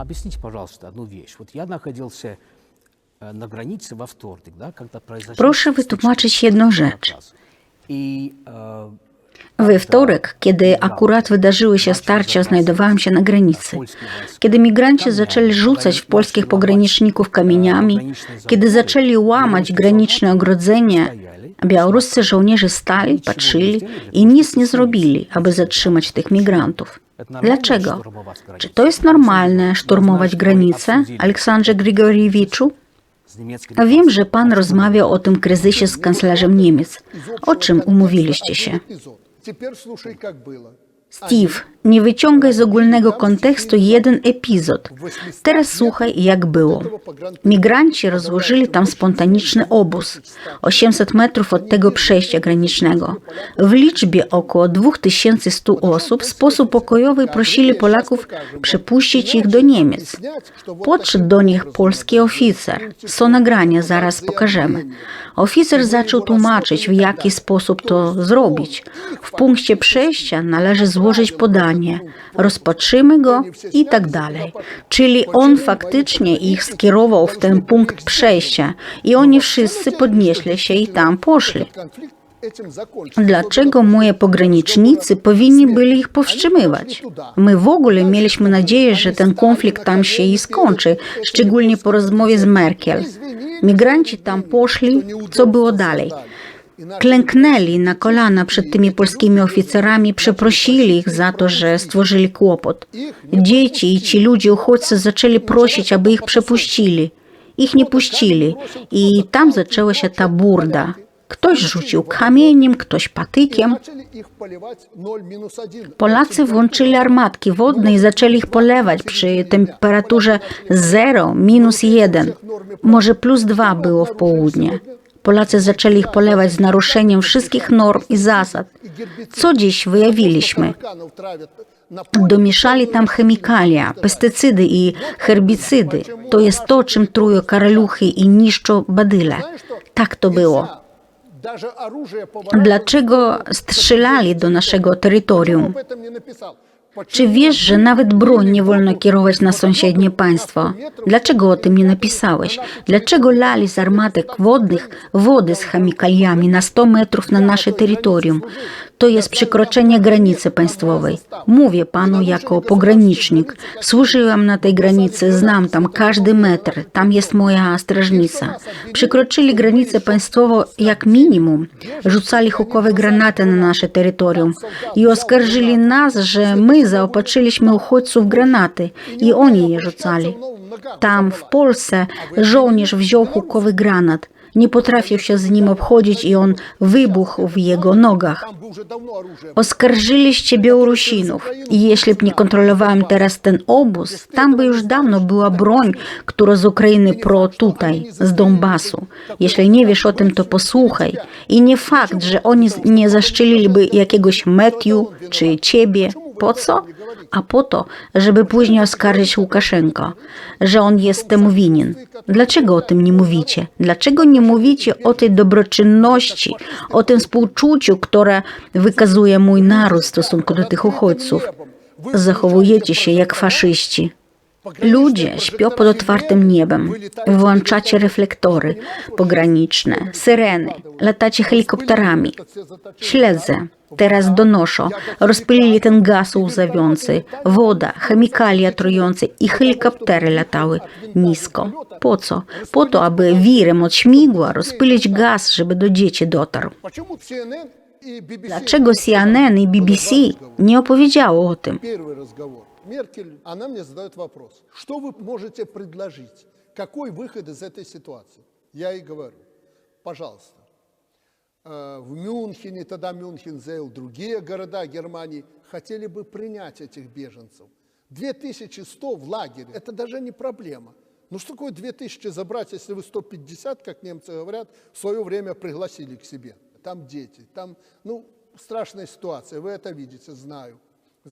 Объясните, пожалуйста, одну вещь. Вот я находился э, на границе во вторник, да, когда произошли... Proszę wytłumaczyć jedną rzecz. И э, We wtorek, kiedy akurat wydarzyły się starcia, znajdowałem się na granicy. Kiedy migranci zaczęli rzucać w polskich pograniczników kamieniami, kiedy zaczęli łamać graniczne ogrodzenie, białoruscy żołnierze stali, patrzyli i nic nie zrobili, aby zatrzymać tych migrantów. Dlaczego? Czy to jest normalne szturmować granice, Aleksandrze Grigoriewiczu? с немецкими Wiem, że pan rozmawiał o tym kryzysie z kanclerzem Niemiec. O czym umówiliście się? Теперь слушай, как было. Steve, nie wyciągaj z ogólnego kontekstu jeden epizod. Teraz słuchaj, jak było. Migranci rozłożyli tam spontaniczny obóz, 800 metrów od tego przejścia granicznego. W liczbie około 2100 osób w sposób pokojowy prosili Polaków przepuścić ich do Niemiec. Podszedł do nich polski oficer. Są nagrania, zaraz pokażemy. Oficer zaczął tłumaczyć, w jaki sposób to zrobić. W punkcie przejścia należy złożyć złożyć podanie, rozpatrzymy go i tak dalej. Czyli on faktycznie ich skierował w ten punkt przejścia i oni wszyscy podnieśli się i tam poszli. Dlaczego moje pogranicznicy powinni byli ich powstrzymywać? My w ogóle mieliśmy nadzieję, że ten konflikt tam się i skończy, szczególnie po rozmowie z Merkel. Migranci tam poszli, co było dalej? klęknęli na kolana przed tymi polskimi oficerami, przeprosili ich za to, że stworzyli kłopot. Dzieci i ci ludzie uchodźcy zaczęli prosić, aby ich przepuścili. Ich nie puścili i tam zaczęła się ta burda. Ktoś rzucił kamieniem, ktoś patykiem. Polacy włączyli armatki wodne i zaczęli ich polewać przy temperaturze 0, minus 1. Może plus 2 było w południe. Polacy zaczęli ich polewać z naruszeniem wszystkich norm i zasad. Co dziś wyjawiliśmy? Domieszali tam chemikalia, pestycydy i herbicydy. To jest to, czym trują karaluchy i niszczą badyle. Tak to było. Dlaczego strzelali do naszego terytorium? Czy wiesz, że nawet broń nie wolno kierować na sąsiednie państwo? Dlaczego o tym nie napisałeś? Dlaczego lali z armatek wodnych wody z chemikaliami na 100 metrów na nasze terytorium? To jest przekroczenie granicy państwowej. Mówię panu jako pogranicznik. Służyłem na tej granicy, znam tam każdy metr. Tam jest moja strażnica. Przekroczyli granicę państwową jak minimum. Rzucali hukowe granaty na nasze terytorium i oskarżyli nas, że my zaopatrzyliśmy uchodźców granaty i oni je rzucali. Tam, w Polsce, żołnierz wziął hukowy granat. Nie potrafił się z nim obchodzić i on wybuchł w jego nogach. Oskarżyliście Białorusinów i jeśli nie kontrolowałem teraz ten obóz, tam by już dawno była broń, która z Ukrainy pro tutaj, z Donbasu. Jeśli nie wiesz o tym, to posłuchaj. I nie fakt, że oni nie zaszczeliliby jakiegoś Matthew czy ciebie. Po co? A po to, żeby później oskarżyć Łukaszenko, że on jest temu winien. Dlaczego o tym nie mówicie? Dlaczego nie mówicie o tej dobroczynności, o tym współczuciu, które wykazuje mój naród w stosunku do tych uchodźców? Zachowujecie się jak faszyści. Ludzie śpią pod otwartym niebem. Włączacie reflektory pograniczne, syreny, latacie helikopterami. Śledzę. Teraz donoszą. Rozpylili ten gaz łzawiący, woda, chemikalia trujące i helikoptery latały nisko. Po co? Po to, aby wirem od śmigła rozpylić gaz, żeby do dzieci dotarł. Dlaczego CNN i BBC nie opowiedziało o tym? Меркель, она мне задает вопрос. Что вы можете предложить? Какой выход из этой ситуации? Я ей говорю, пожалуйста, э, в Мюнхене, тогда Мюнхен заявил, другие города Германии хотели бы принять этих беженцев. 2100 в лагере, это даже не проблема. Ну что такое 2000 забрать, если вы 150, как немцы говорят, в свое время пригласили к себе? Там дети, там, ну, страшная ситуация, вы это видите, знаю.